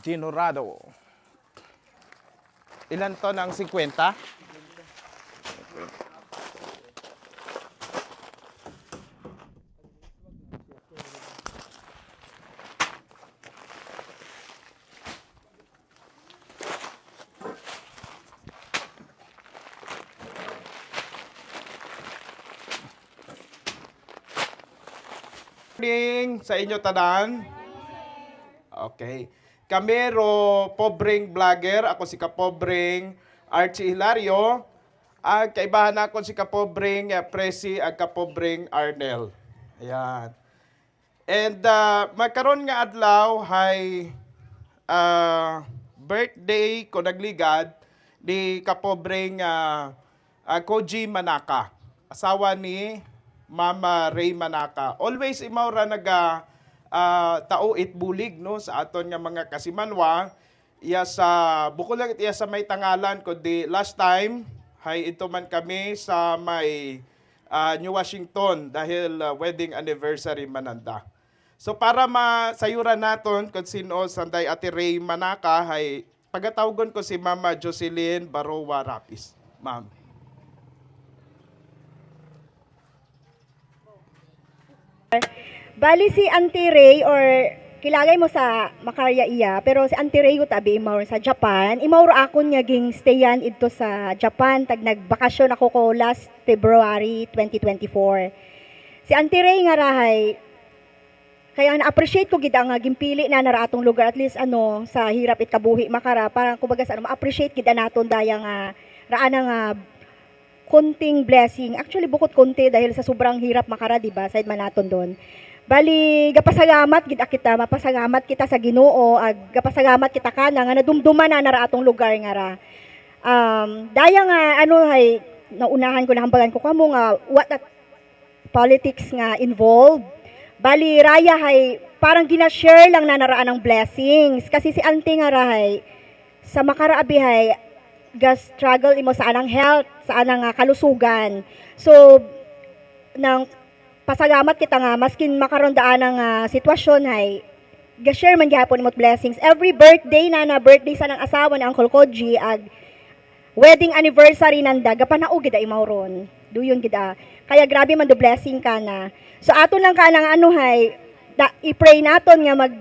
Dinorado. Ilan to ng 50? morning sa inyo tanan. Okay. Kami pobreng vlogger. Ako si Kapobreng Archie Hilario. Ang kaibahan ako si Kapobreng uh, Presi ag Kapobreng Arnel. Ayan. And uh, magkaroon nga adlaw hay uh, birthday ko nagligad ni Kapobreng uh, uh, Koji Manaka. Asawa ni Mama Ray Manaka. Always imaw ra naga ah, tao it bulig no sa aton nga mga kasimanwa. Iya sa bukod lang iya sa may tangalan kundi last time hay ito man kami sa may ah, New Washington dahil ah, wedding anniversary mananda. So para masayuran naton kung sino sanday Ate Ray Manaka hay pagatawgon ko si Mama Jocelyn Barowa Rapis. Ma'am. Bali si Auntie Ray or kilagay mo sa Makarya iya, pero si Auntie Ray ko tabi imaw sa Japan. Imaw ra akon nga ging stayan ito sa Japan tag nagbakasyon ako ko last February 2024. Si Auntie Ray nga rahay kaya na-appreciate ko gid ang gimpili na nara atong lugar at least ano sa hirap it kabuhi makara parang kumbaga sa ano ma-appreciate gid naton daya nga raan nga konting blessing. Actually, bukod konti dahil sa sobrang hirap makara, di ba? Side man naton doon. Bali, gapasagamat gid kita, mapasagamat kita sa Ginoo, ag gapasagamat kita kana nga nadumduman na nara atong lugar nga ra. Um, daya nga ano hay naunahan ko na hambagan ko kamo nga what that politics nga involved. Bali, raya hay parang gina-share lang na naraan ng blessings kasi si auntie nga rahay sa makaraabi hay gas struggle imo sa anang health, sa anang nga kalusugan. So nang pasagamat kita nga maskin makaron daan ang ah, sitwasyon hay ga-share man gyapon imot blessings. Every birthday na na birthday sa nang asawa ni Uncle Koji ag wedding anniversary nanda gapanao gid imaw ron. Duyon gid ah. Kaya grabe man do blessing ka na. So ato lang ka nang ano hay da, i-pray naton nga mag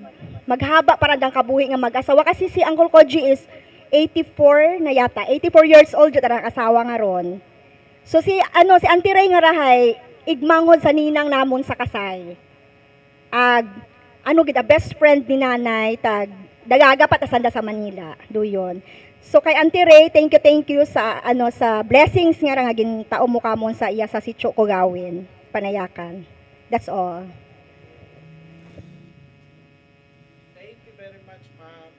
maghaba para dang kabuhi nga mag-asawa kasi si Uncle Koji is 84 na yata. 84 years old jud ang asawa nga ron. So si ano si Auntie Ray nga rahay igmangod sa ninang namon sa kasay. Ag ano gid best friend ni nanay tag dagaga pa sa Manila. Duyon. So kay Auntie Ray, thank you thank you sa ano sa blessings nga nga gintao mo kamon sa iya sa sitio ko gawin. Panayakan. That's all. Thank you very much, ma'am.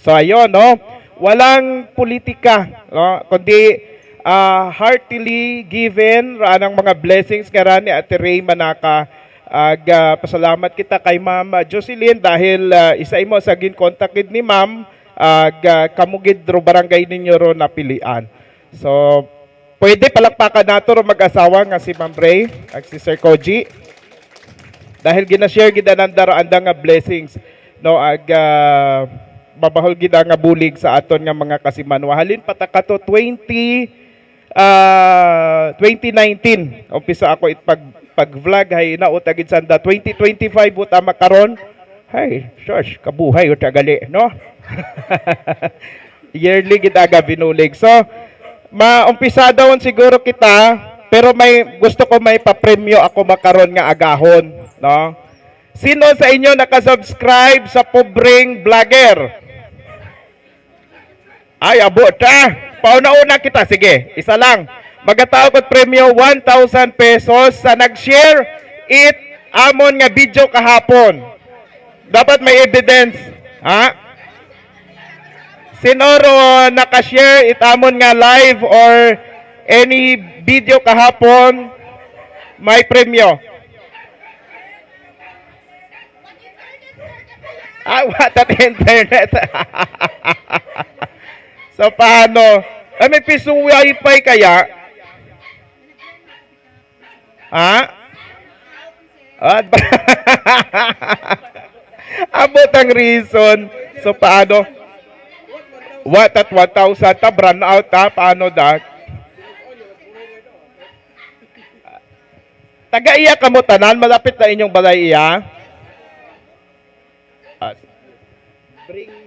So ayun, no? Walang politika, no? Kundi ah, heartily given ra ng mga blessings nga ni Ate Ray Manaka. Ag ah, pasalamat kita kay Ma'am Jocelyn dahil ah, isa imo sa ginkontakid ni Ma'am ag ah, kamugid ro barangay ninyo ro napilian. So pwede palakpakan nato ro mag-asawa nga si Ma'am Ray ag si Sir Koji dahil gina-share gid ananda ro anda nga blessings no ag ah, mabahol gid nga bulig sa aton nga mga kasimanwa halin pataka to 20 ah 2019 umpisa ako it pag pag-vlog. Hay naota gid sanda 2025 buta makaron. Hay shush kabuhay uta gali no? Yearly gid aga binulig. So maumpisa daw siguro kita pero may gusto ko may papremyo ako makaron nga agahon no? Sino sa inyo nakasubscribe sa pobreng vlogger? Ay, abot ha. Pauna-una kita. Sige, isa lang. Magatao ko premyo 1,000 pesos sa nag-share it amon nga video kahapon. Dapat may evidence. Ha? Sinoro nakashare it amon nga live or any video kahapon, may premyo. Ah, what at internet? so, paano? Ay, may pisong wifi kaya? Ha? Abot ang reason. So, paano? What at 1,000? Ta, run out ta? Paano that? Taga-iya ka mo tanan, malapit na inyong balay iya. Bring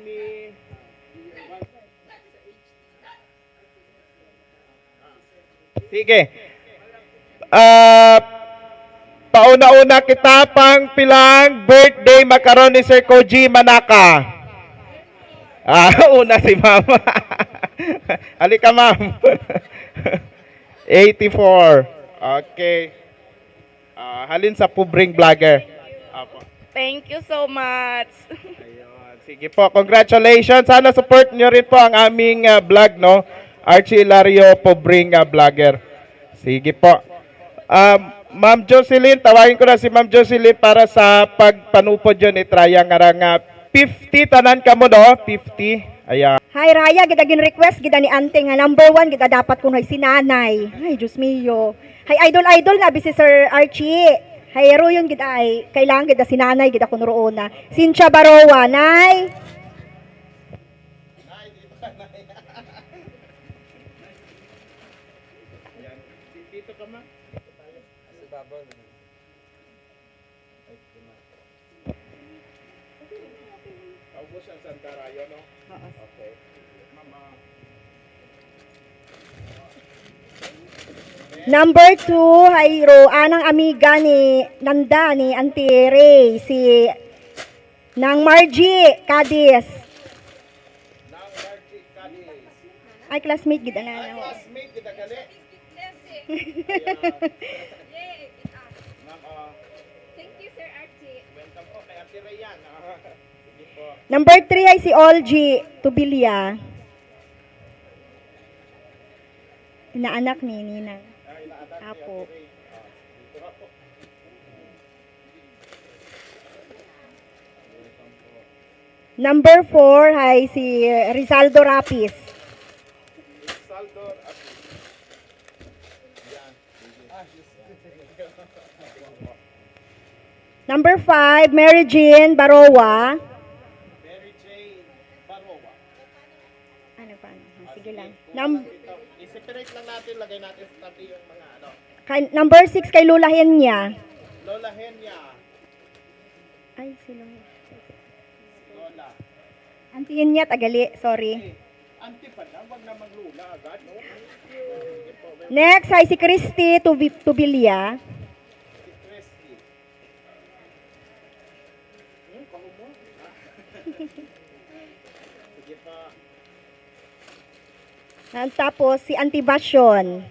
Sige. Ah, pauna-una kita pang pilang birthday makaron ni Sir Koji Manaka. Ah, una si Mama. Halika, Ma'am. 84. Okay. Ah, halin sa pubring vlogger. Apo. Thank you so much. Ayun. Sige po, congratulations. Sana support nyo rin po ang aming ah, vlog, no? Archie Hilario Pobring ah, Vlogger. Sige po. Um, Ma'am Jocelyn, tawagin ko na si Ma'am Jocelyn para sa pagpanupod yun, itraya nga nga 50 tanan ka mo, no? 50. Ayan. Hi Raya, gida gin request gida ni ante nga number one gida dapat kuno si nanay. Ay, Diyos mio. Hay idol idol bi si Sir Archie. Hay ero yun gida ay kailangan gida si nanay gida kuno roona. Cynthia Barowa, nay. Number two, hay ro anang amiga ni Nanda ni Auntie Ray si Nang Margie Cadiz. Ay classmate gida na. no? Classmate kita gali. Thank you, Sir Archie. welcome po kay Ate Rayan. Number three ay si Olgie Tubilia. Inaanak ni Ninang. Apo. Number four ay si Rizaldo Rapis. Ate. Number five, Mary Jean Barowa. Mary Jane Barowa. Ano pa? Sige lang. Num- I-separate lang natin, lagay natin sa tabi yung mga ano. Kay- number six kay Lula Henya. Lola Henya. Ay, sino? Lola. Auntie Henya, tagali. Sorry. Auntie pa na, wag namang Lola agad, no? Next ay si Christy Tubi- Tubilia. si Christy. Hmm? Ah. Sige pa. Tapos si Auntie Basyon.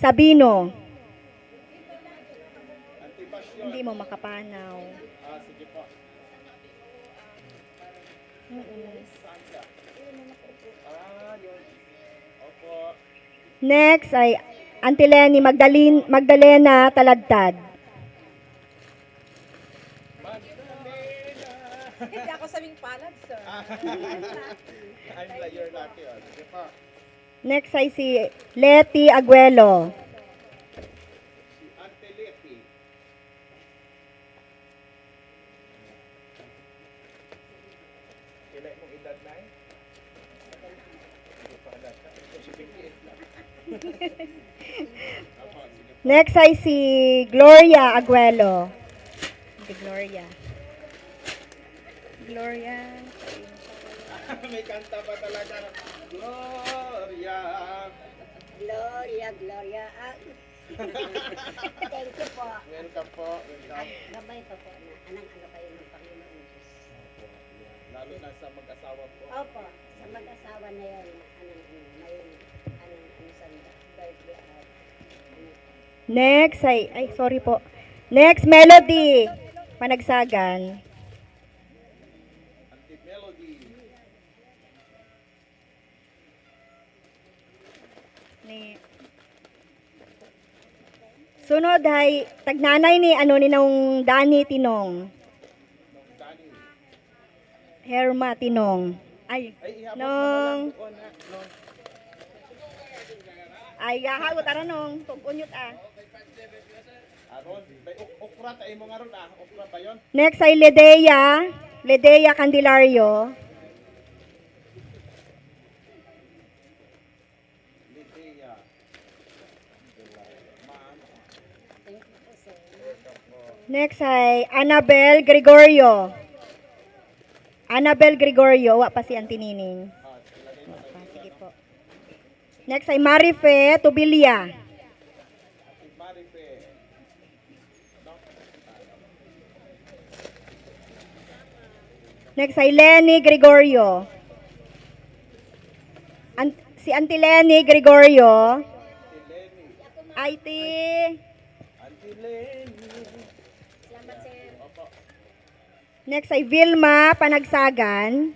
Sabino. Hindi mo makapanaw. Ah. Next ay Auntie Lenny Magdalene, Magdalena Taladtad. Magdalena. Hindi ako sabing palad, sir. I'm like, you're lucky. Sige po. Next ay si Letty Aguelo. Si Ate Leti. Kailan mong edad na? Hindi pa halata. Ito si 58 lang. Opo, sige po. Next ay si Gloria Aguelo. Si Gloria. Gloria. May kanta pa talaga. Gloria. Gloria, Gloria. Thank you po. Welcome po. Welcome. Gabay pa po na anang ano kayo ng Panginoon Diyos. Lalo na sa mag-asawa po. Opo, sa mag-asawa na yan, anong may anong ano sa birthday at. Next ay, ay sorry po. Next, Melody. Panagsagan. Auntie Melody. Ni Sunod ay tagnanay ni ano ni nung Dani Tinong. Herma Tinong. Ay, nung ay gahagot ara nung tugunyot ah. Aron, may uk- ukra tayo mo nga ron ah. Ukra ba yun? Next ay Ledea. Ledea Candelario. Lidea. Thank you po, sir. Next ay Annabel Gregorio. Annabel Gregorio. Wa pa si Auntie Nining. Ilagay mo tayo. Ah, sige po. Next ay Marife Tubilia. Next ay Lenny Gregorio. An- si Auntie Lenny Gregorio. Lenny. IT. Auntie Lenny. Salamat, sir. Opo. Next ay Vilma Panagsagan.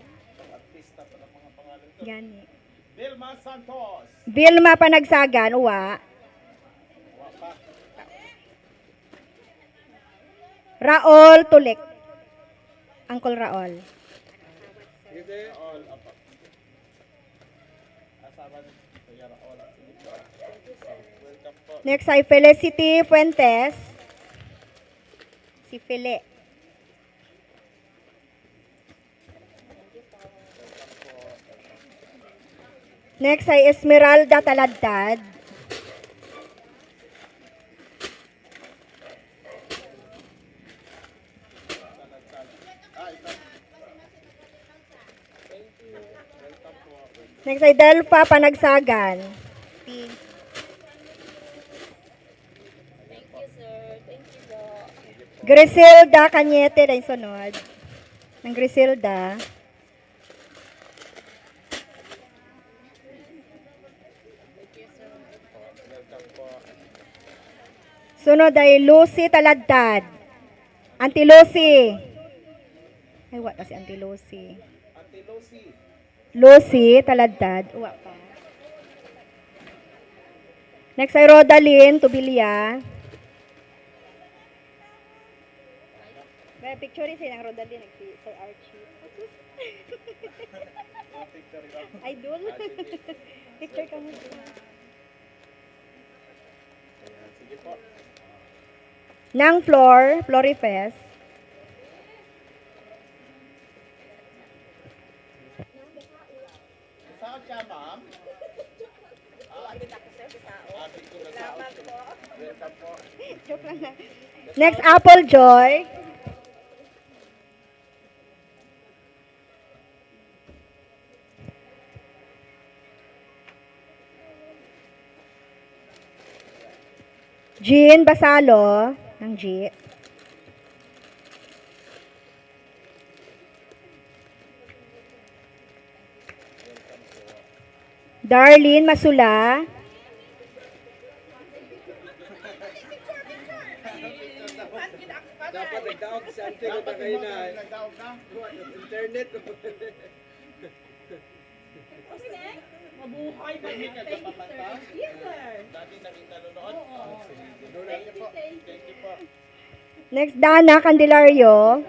Gani. Vilma Santos. Vilma Panagsagan, uwa. Raol Tulik. Uncle po. Next ay Felicity Fuentes. Si Fele. Next ay Esmeralda Taladtad. Next ay Delpha Panagsagan. Thank you, sir. Thank you po. Griselda Cañete na yung sunod. Ng Griselda. Welcome Sunod ay Lucy Taladtad. Auntie Lucy. Ay, what na si Auntie Lucy? Ate Lucy. Lucy Taladtad. Uwa pa. Next ay Rodaline Tubilia. May picture rin silang Rodaline nag si Sir Archie. Idol. Picture ka mo. Sige po. Nang floor, Florifest. Next, Apple Joy. Jean Basalo ng G. Darlene Masula. Dapat nagdaog sa ante ko Dapat kayo na nagdaog na. Mabuhay ka. Hindi ka kapamanta. Yes, sir. Dati nakita nanonood. Oo. Thank you po. Thank you po. Next, Dana Candelario.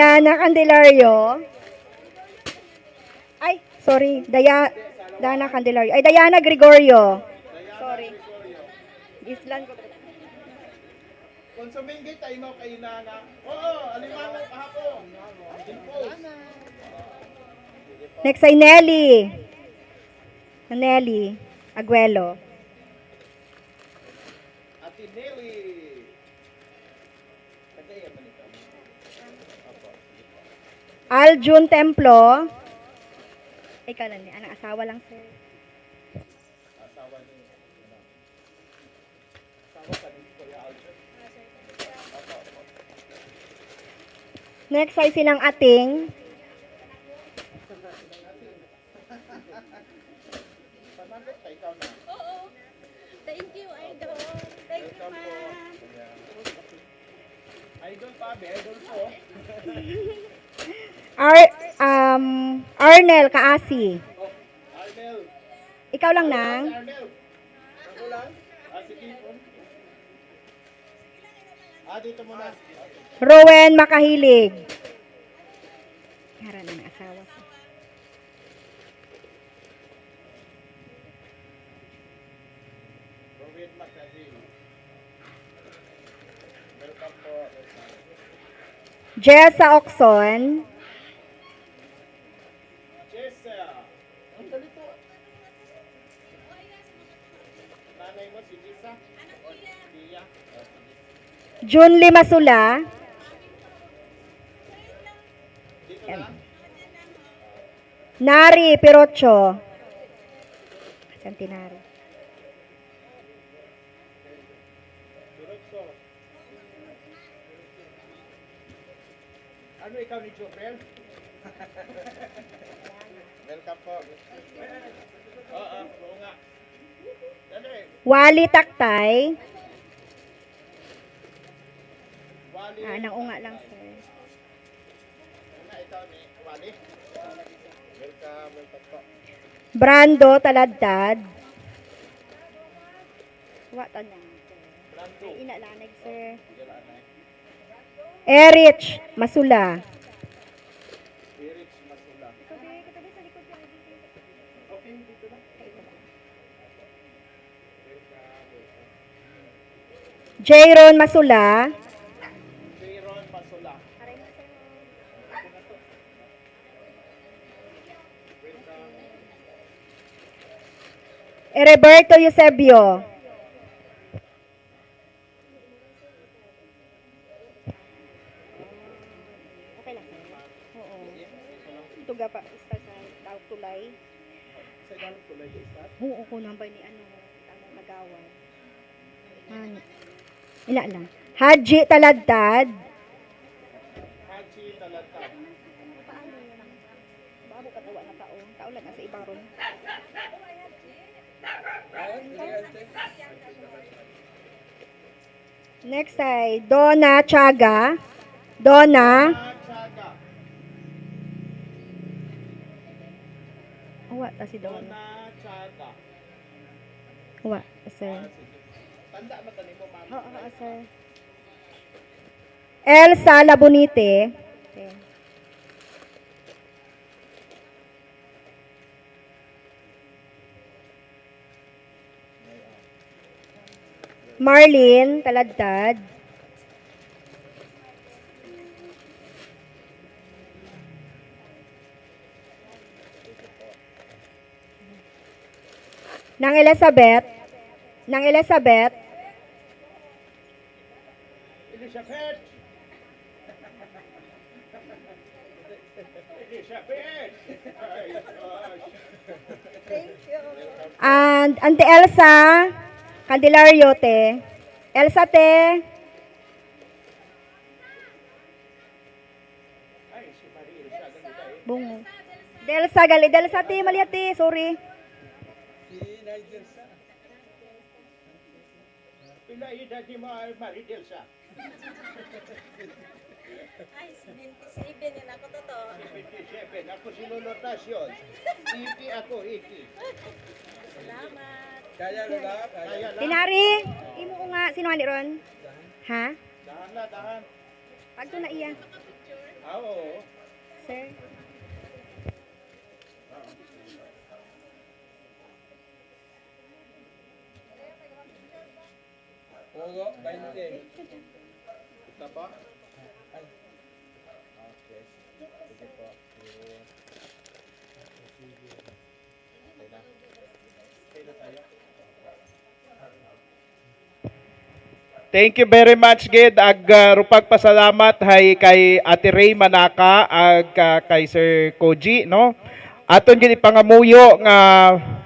Diana Candelario. Ay, sorry. Daya, Dana Candelario. Ay, Diana Gregorio. Sorry. Islan ko. Konsuming gay tayo mo kay na nga. Oo, alimango kahapon. Next ay Nelly. Nelly Aguelo. Aljun Templo. Ay, kalan ni. Anang asawa lang, sir. Asawa ni? Asawa sa ni Kuya apo. Next ay silang ating. Ikaw. Thank you, idol. Thank you, ma'am. Idol pa, idol po. Ar um, Arnel Kaasi. Arnel. Ikaw lang nang. Rowen Makahilig. Hara na ng asawa ko. Welcome po. Jessa Oxon. June Limasula. Nari Pirocho. Santinari. Ano ikaw ni Jopel? Welcome po. Oo, oo nga. Wali Taktay. Ah, nang unga lang sir. Brando Taladtad. Wa ta niya. Brando. Ina laneg sir. Na. Erich Masula. Erich Masula. Okay, dito na. Jayron Masula. Ereberto Eusebio. Okay lang. Oo. Ito ga pa isa sa tawag tulay. Sa dalang tulay start. Oo ko number ni ano tamang kagawad. Man. Ila lang. Haji Taladtad. Haji Talatad. Babo katawa na tao. Tao lang sa ibang ron. Next ay Donna Chaga. Donna. Awa ta si Donna. Chaga. Awa, sir. Ah. Tanda na tani mo, ma'am. Oo, oo, sir. Elsa Labonite. Okay. Marlene Taladtad. Nang Elizabeth. Nang Elizabeth. Elizabeth! Elizabeth! Ay, gosh. And Auntie Elsa Candelario te. Elsa te. Bungo. Delsa gali. Delsa te. Mali ate. Sorry. Ay, 27 yun ako totoo. 57. Ako si Lolo Tasyon. 80 ako, 80. Salamat. Kaya na ba? Kaya. Tinari. Imo ko nga. Sino ani ron? Ha? Dahan na, dahan. Pag to na iya. Ah, oo. Sir. Pogo, 20. Ito Thank you very much gid ag uh, rupag pasalamat hay kay Ate Ray Manaka ag uh, kay Sir Koji no. Aton gid ipangamuyo nga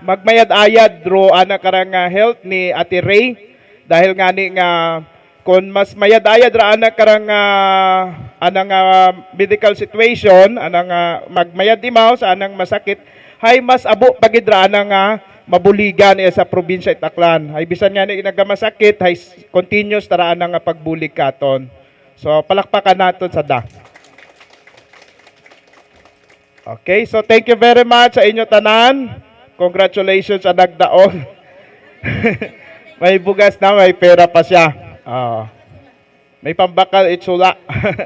magmayad-ayad ro ana karang uh, health ni Ate Ray dahil ngani nga kung mas mayad-ayad ra ana karang uh, anang uh, medical situation anang uh, magmayad imaw sa anang masakit hay mas abo pagid ra ana nga mabuligan sa probinsya Itaklan. Hay bisan nga ni nagamasakit hay s- continuous tara ana nga pagbulig katon. So, palakpakan natin sa da. Okay, so thank you very much sa inyo tanan. Congratulations sa nagdaon. may bugas na, may pera pa siya. Ah. may pambakal itsula.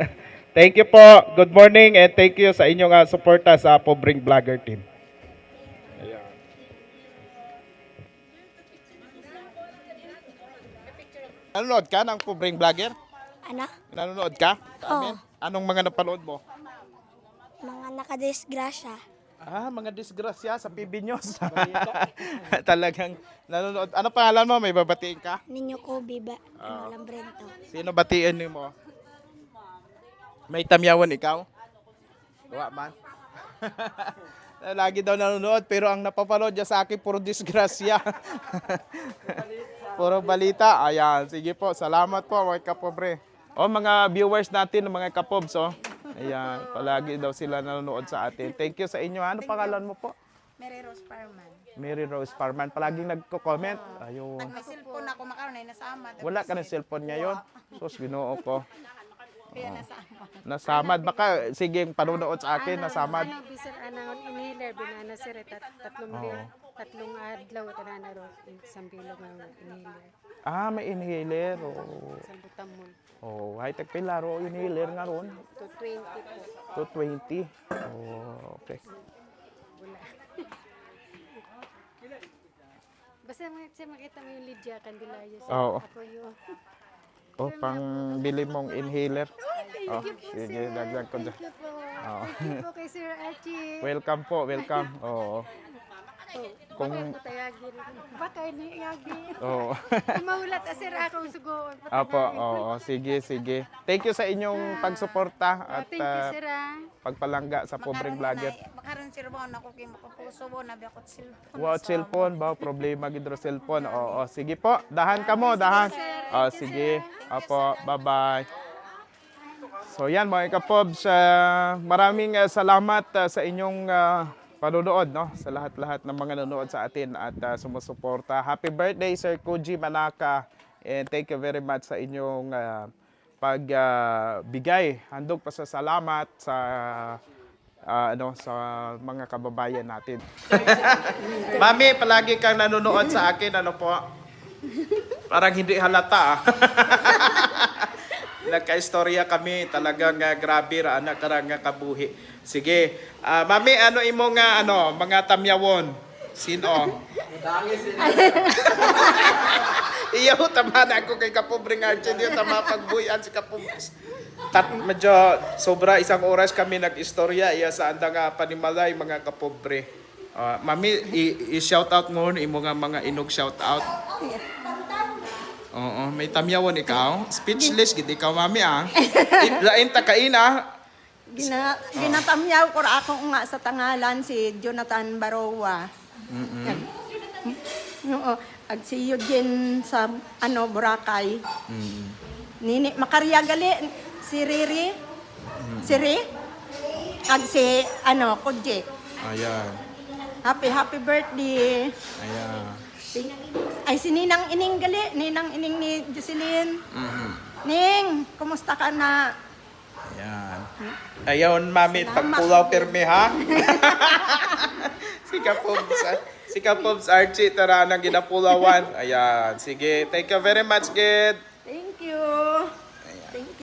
thank you po. Good morning and thank you sa inyong uh, suporta sa Pobring Vlogger team. Nanonood ka ng Pobring Vlogger? Ano? Nanonood ka? Oo. Anong mga napanood mo? Mga nakadisgrasya. Ah, mga disgrasya sa PB News. Talagang nanonood. Ano pangalan mo? May babatiin ka? Ninyo ko, biba. Ano lang Brento. Sino batiin ni mo? May tamyawan ikaw? Gawa man. Lagi daw nanonood pero ang napapanood niya sa akin puro disgrasya. puro balita. Ayan, sige po. Salamat po mga kapobre. O mga viewers natin, mga kapobs, oh. Ayan, palagi daw sila nanonood sa atin. Thank you sa inyo. Ano pangalan mo po? Mary Rose Parman. Mary Rose Parman. Palaging nagko-comment. Ayun. May cellphone ako makaroon ay nasama. Wala ka ng cellphone ngayon. Sus, ginoo ko. Kaya nasama. Nasamad. Baka, sige, panunood sa akin, nasamad. Ano, bisir anang inhaler binana sir tat tatlong Oo. Tatlong adlaw tanana ro isang bilog ng inhaler. Ah, may inhaler. Oh, Isang butamon. oh high tech pilaro, inhaler nga ron. To 20 po. 220. Oh, okay. Basta mga siya makita mo yung Lydia Candelaria sir. Oo. Ako yung Oh, pang bili mong inhaler. Oh, sige, dagdag ko dyan. Thank you po. Oo. Thank you po kay Sir Archie. Welcome po, welcome. Oo. Kung Kung, ko tayagi. Baka ni yagi. oo. Maulat ah, sir ako sugoon. Apo, oo, sige, sige. Thank you sa inyong pagsuporta at Thank you ah, sir ah. pagpalangga sa pobreng vlogger. Makaroon sir mo ako kay makapuso mo na ako cellphone. Wow, cellphone ba? Problema gidro cellphone. Oo, sige po. Dahan ka mo, dahan. Oh, sige. Apo, bye-bye. So yan mga kapobs, ah, maraming ah, salamat ah, sa inyong ah, panonood no sa lahat-lahat ng mga nanonood sa atin at ah, sumusuporta. Happy birthday Sir Koji Manaka and thank you very much sa inyong ah, pagbigay. Handog pa sa salamat sa ah, ano sa mga kababayan natin. Mami, palagi kang nanonood sa akin, ano po? Parang hindi halata ah. Nagka-istorya kami, talagang uh, grabe ra anak karang nga kabuhi. Sige, ah, mami, ano imo nga ano, mga tamyawon? Sino? Iyaw, tama na ako kay Kapobreng Archie. Diyo, tama pagbuyan si Kapobres. Tat, medyo sobra isang oras kami nag-istorya iya sa anda nga panimalay mga kapobre. Ah, mami, i- i-shout out mo imo nga mga inog shout out. Oo, may tamyawon ikaw. Speechless gid ikaw mami ah. Lain ta kain ah. Gina, ginatamyaw ko ra ako nga sa tangalan si Jonathan Barowa. Nag, Oo, ag si Eugene sa ano Boracay. Nini makarya gali si Riri. Si Ri. Ag si ano Kudje. Ayan. Happy happy birthday. Ayan. Ay si Ninang Ining gali, Ninang Ining ni Jocelyn. Mhm. Ning, kumusta ka na? Ayan. Ayun, mami, pagpulaw pirmi ha. si Kapobs, si Kapobs Archie, tara nang ginapulawan. Ayan, sige. Thank you very much, Gid. Thank you.